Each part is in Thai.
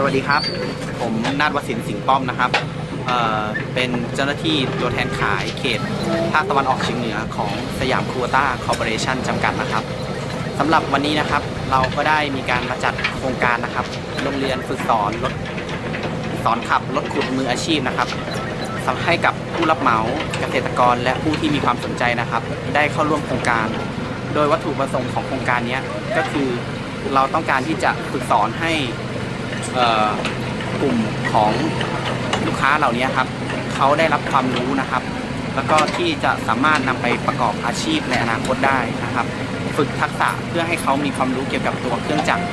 สวัสดีครับ ผมนาฏวสินสิงห์ป้อมนะครับเอ่อเป็นเจ้าหน้าที่ตัวแทนขายเขต ภาคตะวันออกเฉียงเหนือของสยามคูต้าคอร์ปอเรชั่นจำกัดนะครับสำหรับวันนี้นะครับเราก็ได้มีการมาจัดโครงการนะครับ โรงเรียนฝึกสอนรถสอนขับรถขุดมืออาชีพนะครับทำให้กับผู้รับเหมาเกษตรกรและผู้ที่มีความสนใจนะครับ ได้เข้าร่วมโครงการ โดยวัตถุประสงค์ของโครงการนี้ก็คือเราต้องการที่จะฝึกสอนให้ กลุ่มของลูกค้าเหล่านี้ครับเขาได้รับความรู้นะครับ แล้วก็ที่จะสามารถนำไปประกอบอาชีพในอนาคตได้นะครับ ฝึกทักษะเพื่อให้เขามีความรู้เกี่ยวกับตัวเครื่องจักร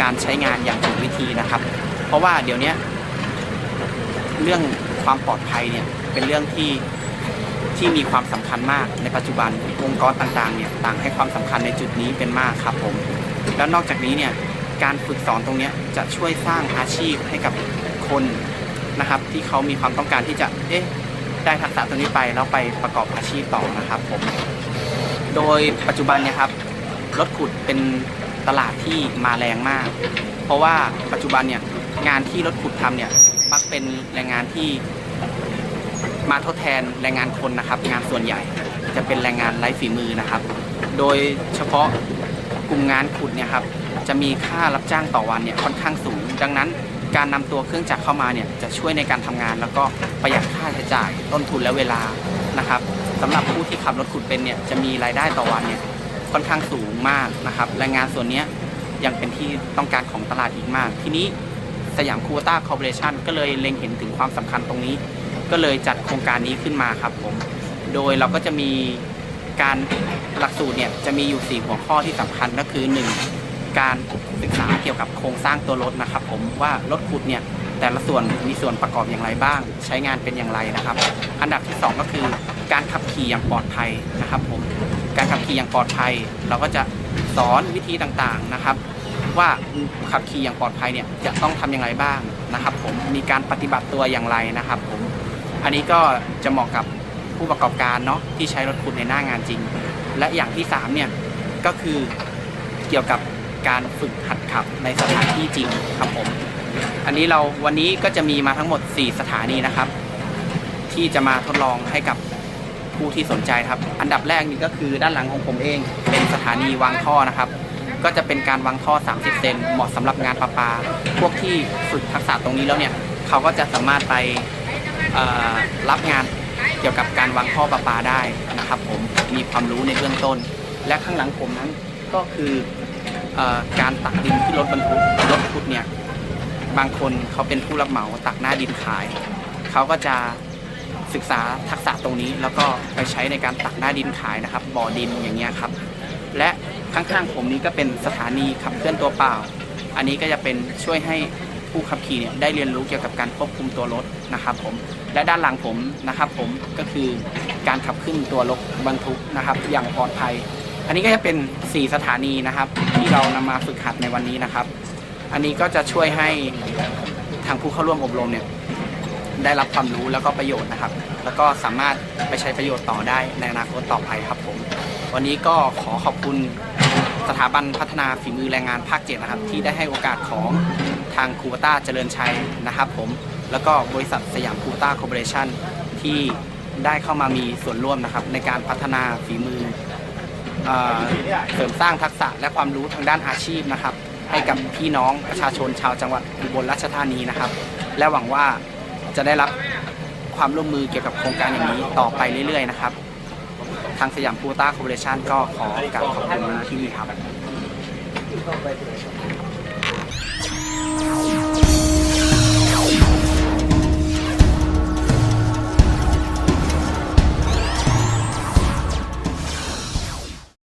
การใช้งานอย่างถูกวิธีนะครับ เพราะว่าเดี๋ยวนี้เรื่องความปลอดภัยเนี่ยเป็นเรื่องที่ที่มีความสำคัญมากในปัจจุบันองค์กรต่างๆเนี่ยต่างให้ความสำคัญในจุดนี้เป็นมากครับผมแล้วนอกจากนี้เนี่ย การฝึกสอนตรงนี้จะช่วยสร้างอาชีพให้กับคนนะครับ ที่เขามีความต้องการที่จะเอ๊ะได้ทักษะตรงนี้ไปแล้วไปประกอบอาชีพต่อนะครับผมโดยปัจจุบันเนี่ยครับรถขุดเป็นตลาดที่มาแรงมาก เพราะว่าปัจจุบันเนี่ยงานที่รถขุดทำเนี่ยมักเป็นแรงงานที่มาทดแทนแรงงานคนนะครับ งานส่วนใหญ่จะเป็นแรงงานไร้ฝีมือนะครับ โดยเฉพาะ ลุ่มงานขุดเนี่ยครับจะมีค่ารับจ้างต่อวันเนี่ยค่อนข้างสูง ดังนั้นการนำตัวเครื่องจักรเข้ามาเนี่ยจะช่วยในการทำงาน แล้วก็ประหยัดค่าใช้จ่ายต้นทุนและเวลานะครับสำหรับผู้ที่ขับรถขุดเป็นเนี่ยจะมีรายได้ต่อวันเนี่ยค่อนข้างสูงมากนะครับแรงงานส่วนนี้ยังเป็นที่ต้องการของตลาดอีกมาก ทีนี้สยามคูต้าคอร์ปอเรชันก็เลยเล็งเห็นถึงความสำคัญตรงนี้ ก็เลยจัดโครงการนี้ขึ้นมาครับผมโดยเราก็จะมี การหลักสูตรเนี่ยจะมีอยู่ 4 หัวข้อที่สำคัญก็คือ 1. การศึกษาเกี่ยวกับโครงสร้างตัวรถนะครับ ผมว่ารถขุดเนี่ยแต่ละส่วนมีส่วนประกอบอย่างไรบ้าง ใช้งานเป็นอย่างไรนะครับ อันดับที่ 2 ก็คือ การขับขี่อย่างปลอดภัยนะครับผมการขับขี่อย่างปลอดภัย เราก็จะสอนวิธีต่างๆนะครับ ว่าขับขี่อย่างปลอดภัยเนี่ยจะต้องทำอย่างไรบ้างนะครับ ผมมีการปฏิบัติตัวอย่างไรนะครับ ผมอันนี้ก็จะเหมาะกับ ผู้ประกอบการเนาะที่ใช้รถขุดในหน้างานจริง และอย่างที่3เนี่ยก็คือเกี่ยวกับการฝึกหัดขับในสถานที่จริงครับผม อันนี้เราวันนี้ก็จะมีมาทั้งหมด 4 สถานีนะครับ ที่จะมาทดลองให้กับผู้ที่สนใจครับ อันดับแรกนี่ก็คือด้านหลังของผมเอง เป็นสถานีวางท่อนะครับ ก็จะเป็นการวางท่อ 30 เซนเหมาะสำหรับงานประปา พวกที่ฝึกทักษะตรงนี้แล้วเนี่ย เขาก็จะสามารถไปรับงาน เกี่ยวกับการวางท่อประปาได้นะครับ ผมมีความรู้ในเบื้องต้น และข้างหลังผมนั้นก็คืออการตักดินขึ้นรถบรรทุกรถขุดเนี่ยบางคนเขาเป็นผู้รับเหมาตักหน้าดินขาย เขาก็จะศึกษาทักษะตรงนี้ แล้วก็ไปใช้ในการตักหน้าดินขายนะครับ บ่อดินอย่างเงี้ยครับ และข้างๆผมนี้ก็เป็นสถานีขับเคลื่อนตัวเปล่า อันนี้ก็จะเป็นช่วยให้ ผู้ขับขี่เนี่ยได้เรียนรู้เกี่ยวกับการควบคุมตัวรถนะครับผมและด้านหลังผมนะครับผมก็คือการขับขึ้นตัวรถบรรทุกนะครับ อย่างปลอดภัย อันนี้ก็จะเป็น 4 สถานีนะครับ ที่เรานำมาฝึกหัดในวันนี้นะครับ อันนี้ก็จะช่วยให้ทางผู้เข้าร่วมอบรมเนี่ยได้รับความรู้แล้วก็ประโยชน์นะครับ แล้วก็สามารถไปใช้ประโยชน์ต่อได้ในอนาคตต่อไปครับผม วันนี้ก็ขอขอบคุณสถาบันพัฒนาฝีมือแรงงานภาคเจ็ดนะครับ ที่ได้ให้โอกาสของ ทางคูปต้าเจริญชัยนะครับผมแล้วก็บริษัทสยามคูต้าคอร์ปอเรชั่นที่ได้เข้ามามีส่วนร่วมนะครับในการพัฒนาฝีมือเอเสริมสร้างทักษะและความรู้ทางด้านอาชีพนะครับ ให้กับพี่น้องประชาชนชาวจังหวัดอุบลราชธานีนะครับ และหวังว่าจะได้รับความร่วมมือเกี่ยวกับโครงการอย่างนี้ต่อไปเรื่อยๆนะครับ ทางสยามคูต้าคอร์ปอเรชั่นก็ขอกราบขอบคุณที่นี่ครับ Bye.